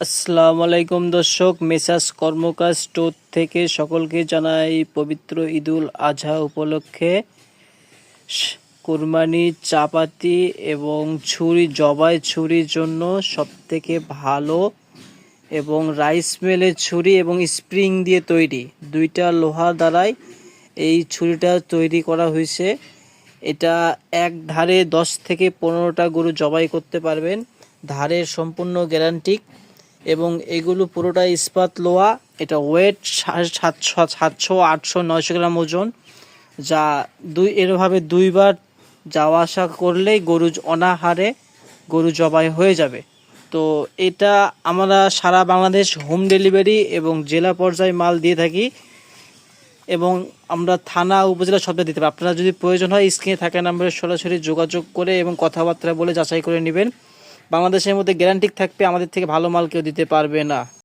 আসসালামু আলাইকুম দর্শক মেসাস কর্মকার স্টোর থেকে সকলকে জানাই পবিত্র ঈদুল আজহা উপলক্ষে কুরবানি, চাপাতি এবং ছুরি, জবাই ছুরির জন্য সবথেকে ভালো এবং রাইস মিলের ছুরি এবং স্প্রিং দিয়ে তৈরি। দুইটা লোহা দ্বারাই এই ছুরিটা তৈরি করা হয়েছে। এটা এক ধারে দশ থেকে পনেরোটা গরু জবাই করতে পারবেন। ধারের সম্পূর্ণ গ্যারান্টিক এবং এগুলো পুরোটা ইস্পাত লোহা। এটা ওয়েট সাতশো সাতশো, আটশো, নয়শো গ্রাম ওজন। যা দুই এরভাবে দুইবার যাওয়া আসা করলেই গরু অনাহারে গরু জবাই হয়ে যাবে। তো এটা আমরা সারা বাংলাদেশ হোম ডেলিভারি এবং জেলা পর্যায়ে মাল দিয়ে থাকি এবং আমরা থানা, উপজেলা সব দিতে পারি। আপনারা যদি প্রয়োজন হয় স্ক্রিনে থাকা নাম্বারে সরাসরি যোগাযোগ করে এবং কথাবার্তা বলে যাচাই করে নেবেন। বাংলাদেশের মধ্যে গ্যারান্টি থাকবে আমাদের থেকে ভালো মাল কেউ দিতে পারবে না।